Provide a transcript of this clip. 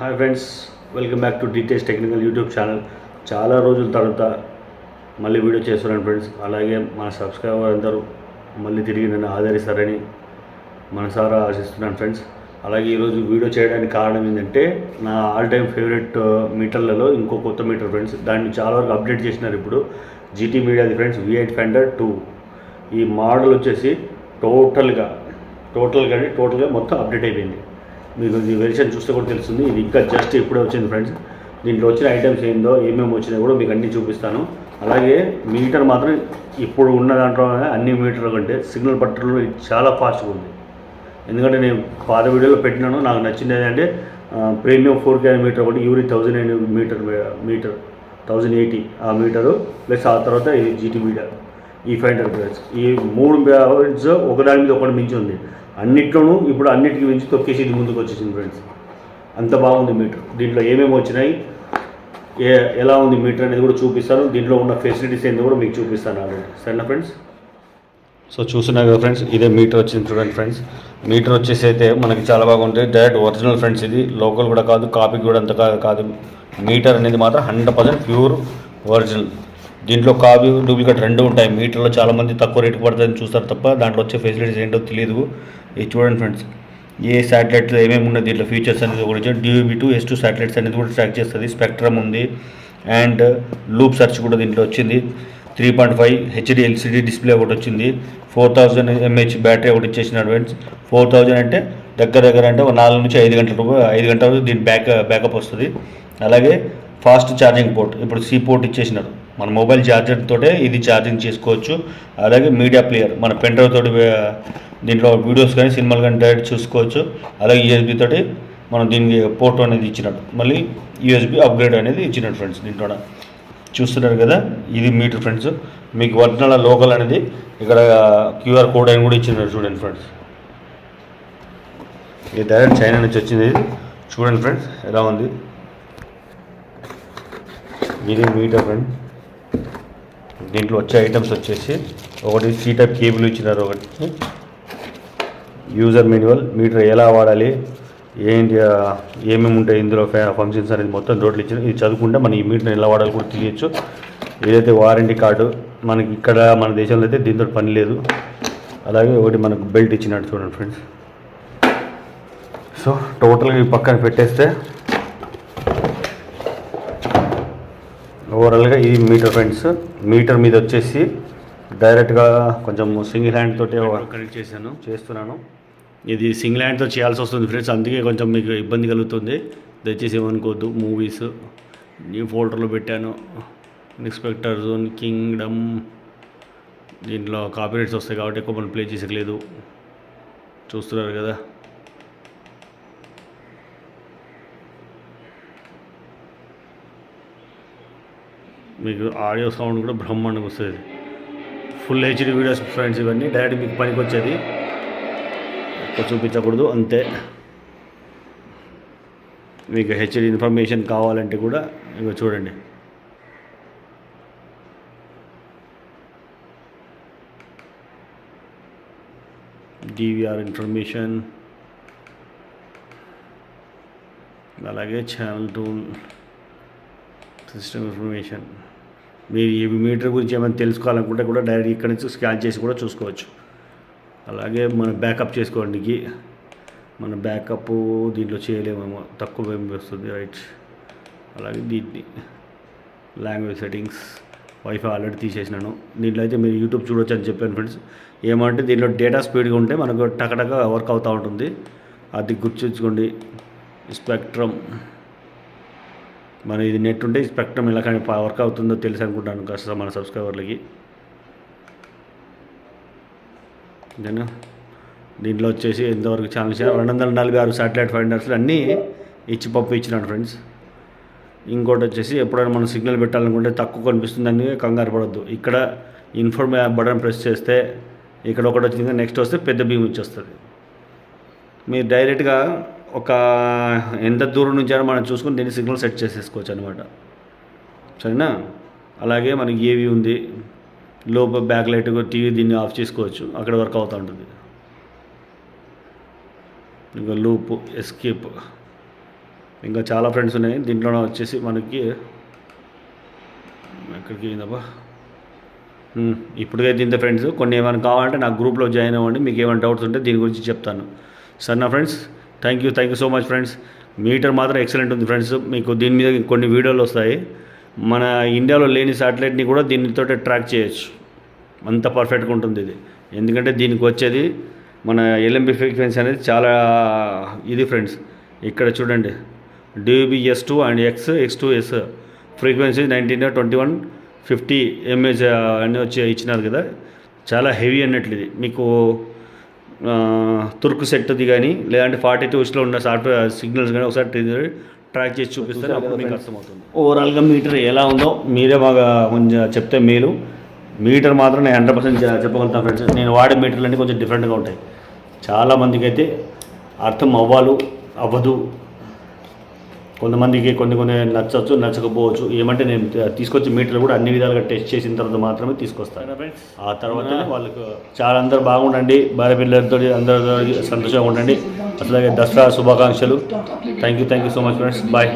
Hi friends welcome back to details technical YouTube channel చాలా రోజుల తర్వాత మళ్ళీ వీడియో చేస్తున్నాను ఫ్రెండ్స్ అలాగే మన సబ్స్క్రైబర్ అందరూ మళ్ళీ తిరిగి నన్ను ఆదరిస్తారని మనసారా ఆశిస్తున్నాను ఫ్రెండ్స్ అలాగే ఈరోజు వీడియో చేయడానికి కారణం ఏంటంటే నా ఆల్ టైమ్ ఫేవరెట్ మీటర్లలో ఇంకో కొత్త మీటర్ ఫ్రెండ్స్ దాన్ని చాలా వరకు అప్డేట్ చేసినారు ఇప్పుడు GT మీడియాది friends V eight finder two ఈ మోడల్ వచ్చేసి టోటల్గా టోటల్గా అంటే టోటల్గా మొత్తం అప్డేట్ అయిపోయింది. మీకు ఈ వెరిషన్ చూస్తే కూడా తెలుస్తుంది. ఇది ఇంకా జస్ట్ ఇప్పుడే వచ్చింది ఫ్రెండ్స్ దీంట్లో వచ్చిన ఐటమ్స్ ఏందో ఏమేమి వచ్చినాయో కూడా మీకు అన్నీ చూపిస్తాను. అలాగే మీటర్ మాత్రం ఇప్పుడు ఉన్న దాంట్లో అన్ని మీటర్ల కంటే సిగ్నల్ పట్టడంలో చాలా ఫాస్ట్గా ఉంది. ఎందుకంటే నేను పాత వీడియోలో పెట్టినాను. నాకు నచ్చింది ఏంటంటే ప్రీమియం ఫోర్ కే మీటర్ ఒకటి Yuri thousand eight meter meter thousand eighty ఆ మీటరు ప్లస్ ఆ తర్వాత ఇది జీటీ మీటర్ ఈ ఫైండర్ ప్లస్ ఈ మూడు బ్యాలెన్స్ ఒకదాని మీద ఒకటి మించి ఉంది. అన్నిట్లోనూ ఇప్పుడు అన్నిటికీ మించి తొక్కేసి ఇది ముందుకు వచ్చేసింది ఫ్రెండ్స్ అంత బాగుంది మీటర్ దీంట్లో ఏమేమి వచ్చినాయి? ఏ ఎలా ఉంది మీటర్ అనేది కూడా చూపిస్తాను. దీంట్లో ఉన్న ఫెసిలిటీస్ ఏంది కూడా మీకు చూపిస్తాను ఆల్రెడీ సరేనా ఫ్రెండ్స్ సో చూస్తున్నారు కదా ఫ్రెండ్స్ ఇదే మీటర్ వచ్చింది చూడండి ఫ్రెండ్స్ మీటర్ వచ్చేసి అయితే మనకి చాలా బాగుంటుంది డైరెక్ట్ ఒరిజినల్ ఫ్రెండ్స్ ఇది. లోకల్ కూడా కాదు కాపీ కూడా అంత కాదు. మీటర్ అనేది మాత్రం హండ్రెడ్ పర్సెంట్ ప్యూర్ ఒరిజినల్ దీంట్లో కాపీ డూప్లికేట్ రెండు ఉంటాయి. మీటర్లో చాలామంది తక్కువ రేటుకి పడుతుందని చూస్తారు తప్ప దాంట్లో వచ్చే ఫెసిలిటీస్ ఏంటో తెలియదు. ఇది చూడండి ఫ్రెండ్స్ ఏ శాటిలైట్స్ ఏమేమి ఉన్నాయి దీంట్లో? ఫీచర్స్ అనేది కూడా ఇచ్చారు టూ ఎస్ టూ శాటిలైట్స్ అనేది కూడా ట్రాక్ చేస్తుంది. స్పెక్ట్రమ్ ఉంది. అండ్ లూప్ సెర్చ్ కూడా దీంట్లో వచ్చింది. Three point five HD LCD display ఒకటి వచ్చింది. ఫోర్ థౌజండ్ ఎంహెచ్ బ్యాటరీ ఒకటి ఇచ్చేసిన ఫ్రెండ్స్. ఫోర్ థౌజండ్ అంటే దగ్గర దగ్గర అంటే ఒక నాలుగు నుంచి ఐదు గంటల రూపాయలు ఐదు గంటల దీని బ్యాక్ బ్యాకప్ వస్తుంది. అలాగే ఫాస్ట్ ఛార్జింగ్ పోర్ట్ ఇప్పుడు సి పోర్ట్ ఇచ్చేసినారు. మన మొబైల్ ఛార్జర్ తోటే ఇది ఛార్జింగ్ చేసుకోవచ్చు. అలాగే మీడియా ప్లేయర్ మన పెన్ తోటి దీంట్లో వీడియోస్ కానీ సినిమాలు కానీ డైరెక్ట్ చూసుకోవచ్చు. అలాగే యూఎస్బీ తోటి మనం దీనికి పోర్ట్ అనేది ఇచ్చినట్టు మళ్ళీ యూఎస్బి అప్గ్రేడ్ అనేది ఇచ్చినట్టు ఫ్రెండ్స్ దీంట్లో చూస్తున్నారు కదా ఇది మీటర్ ఫ్రెండ్స్ మీకు ఒరిజినల్ లోకల్ అనేది ఇక్కడ క్యూఆర్ కోడ్ అని కూడా ఇచ్చినారు చూడండి ఫ్రెండ్స్ ఇది డైరెక్ట్ చైనా నుంచి వచ్చింది ఇది. చూడండి ఫ్రెండ్స్ ఎలా ఉంది? ఇది మీటర్ ఫ్రెండ్స్ దీంట్లో వచ్చే ఐటమ్స్ వచ్చేసి ఒకటి సీ టైప్ కేబుల్ ఇచ్చినారు ఒకటి యూజర్ మాన్యువల్ మీటర్ ఎలా వాడాలి ఏంటి ఏమేమి ఉంటాయి ఇందులో ఫంక్షన్స్ అనేది మొత్తం రోడ్లు ఇచ్చిన ఇది చదువుకుంటే మనం ఈ మీటర్ని ఎలా వాడాలి కూడా తెలియచ్చు. ఏదైతే వారంటీ కార్డు మనకి ఇక్కడ మన దేశంలో అయితే దీంతో పని లేదు. అలాగే ఒకటి మనకు బెల్ట్ ఇచ్చినట్టు చూడండి ఫ్రెండ్స్ సో టోటల్గా ఈ పక్కన పెట్టేస్తే ఓవరాల్గా ఇది మీటర్ ఫ్రెండ్స్. మీటర్ మీద వచ్చేసి డైరెక్ట్గా కొంచెం సింగిల్ హ్యాండ్ తోటి కనెక్ట్ చేశాను. చేస్తున్నాను. ఇది సింగిల్ హ్యాండ్తో చేయాల్సి వస్తుంది ఫ్రెండ్స్. అందుకే కొంచెం మీకు ఇబ్బంది కలుగుతుంది. దయచేసి ఏమనుకోవద్దు. మూవీస్ న్యూ ఫోల్డర్లో పెట్టాను. ఇన్స్పెక్టర్ జోన్ కింగ్డమ్ దీంట్లో కాపీరైట్స్ వస్తాయి కాబట్టి ఎక్కువ మనం ప్లే చేసలేదు చూస్తున్నారు కదా. మీకు ఆడియో సౌండ్ కూడా బ్రహ్మాండంగా వస్తుంది. ఫుల్ హెచ్డి వీడియోస్ ఫ్రెండ్స్ ఇవన్నీ డైరెక్ట్ మీకు పనికి వచ్చేది చూపించకూడదు అంతే. మీకు హెచ్డి ఇన్ఫర్మేషన్ కావాలంటే కూడా ఇక చూడండి. DVR information. అలాగే ఛానల్ టూల్ సిస్టమ్ ఇన్ఫర్మేషన్ మీరు ఈ మీటర్ గురించి ఏమైనా తెలుసుకోవాలనుకుంటే కూడా డైరెక్ట్ ఇక్కడ నుంచి స్కాన్ చేసి కూడా చూసుకోవచ్చు. అలాగే మనం బ్యాకప్ చేసుకోవడానికి మన బ్యాకప్ దీంట్లో చేయలేమేమో తక్కువ వస్తుంది? రైట్. అలాగే దీన్ని లాంగ్వేజ్ సెట్టింగ్స్ వైఫై ఆల్రెడీ తీసేసినాను. దీంట్లో అయితే మీరు యూట్యూబ్ చూడొచ్చు అని చెప్పాను ఫ్రెండ్స్. ఏమంటే దీంట్లో డేటా స్పీడ్గా ఉంటే మనకు టకటక వర్క్ అవుతూ ఉంటుంది. అది గుర్తుంచుకోండి. స్పెక్ట్రమ్ మన ఇది నెట్ ఉంటే స్పెక్ట్రమ్ ఎలా కానీ వర్క్ అవుతుందో తెలుసు అనుకుంటాను కాస్త మన సబ్స్క్రైబర్లకి. నేను దీంట్లో వచ్చేసి ఎంతవరకు ఛానల్ చేయాలి రెండు వందల నలభై ఆరు శాటిలైట్ ఫైండర్స్లు అన్నీ ఇచ్చి పప్పు ఇచ్చినాడు ఫ్రెండ్స్. ఇంకోటి వచ్చేసి ఎప్పుడైనా మనం సిగ్నల్ పెట్టాలనుకుంటే తక్కువ కనిపిస్తుందని కంగారు పడద్దు. ఇక్కడ ఇన్ఫర్మ్ బటన్ ప్రెస్ చేస్తే ఇక్కడ ఒకటి వచ్చింది నెక్స్ట్ వస్తే పెద్ద భీమ్ వచ్చేస్తుంది. మీరు డైరెక్ట్గా ఒక ఎంత దూరం నుంచి అయినా మనం చూసుకొని దీన్ని సిగ్నల్ సెట్ చేసేసుకోవచ్చు అనమాట సరేనా? అలాగే మనకి ఏవి ఉంది? లోప బ్యాక్ లైట్ టీవీ దీన్ని ఆఫ్ చేసుకోవచ్చు. అక్కడ వర్క్ అవుతూ ఉంటుంది. ఇంకా లూప్ ఎస్కేప్. ఇంకా చాలా ఫ్రెండ్స్ ఉన్నాయి. దీంట్లో వచ్చేసి మనకి ఎక్కడికి అయిందబ్బా ఇప్పటికైతే ఇంత ఫ్రెండ్స్ కొన్ని ఏమైనా కావాలంటే నా గ్రూప్లో జాయిన్ అవ్వండి. మీకు ఏమైనా డౌట్స్ ఉంటే దీని గురించి చెప్తాను. సరేనా friends? Thank you thank you so much friends. Meter మాత్రం ఎక్సలెంట్ ఉంది ఫ్రెండ్స్. మీకు దీని మీద కొన్ని వీడియోలు వస్తాయి. మన ఇండియాలో లేని శాటిలైట్ని కూడా దీనితో ట్రాక్ చేయొచ్చు. అంత పర్ఫెక్ట్గా ఉంటుంది ఇది. ఎందుకంటే దీనికి వచ్చేది మన ఎల్ఎంబి ఫ్రీక్వెన్సీ అనేది చాలా ఇది ఫ్రెండ్స్. ఇక్కడ చూడండి. DB S two and X X two S frequency nineteen twenty one fifty Amaze అని వచ్చి ఇచ్చినారు కదా. చాలా హెవీ అన్నట్లు ఇది. మీకు తుర్కు సెట్ది కానీ లేదంటే ఫార్టీ టూస్లో ఉన్న సాఫ్ట్వేర్ సిగ్నల్స్ కానీ ఒకసారి ట్రాక్ చేసి చూపిస్తారు అప్పుడు మీకు అర్థమవుతుంది. ఓవరాల్గా మీటర్ ఎలా ఉందో మీరే బాగా కొంచెం చెప్తే మేలు. మీటర్ మాత్రం నేను హండ్రెడ్ పర్సెంట్ చెప్పగలుగుతాను ఫ్రెండ్స్. నేను వాడే మీటర్లు అన్నీ కొంచెం డిఫరెంట్గా ఉంటాయి. చాలా మందికి అయితే అర్థం అవ్వాలు అవ్వదు. కొంతమందికి కొన్ని కొన్ని నచ్చవచ్చు నచ్చకపోవచ్చు. ఏమంటే నేను తీసుకొచ్చి మీటర్లు కూడా అన్ని విధాలుగా టెస్ట్ చేసిన తర్వాత మాత్రమే తీసుకొస్తాను. ఆ తర్వాత వాళ్ళకు చాలా అందరూ బాగుండండి. భార్య పిల్లలతో అందరితో సంతోషంగా ఉండండి. అట్లాగే దసరా శుభాకాంక్షలు. Thank you thank you so much friends bye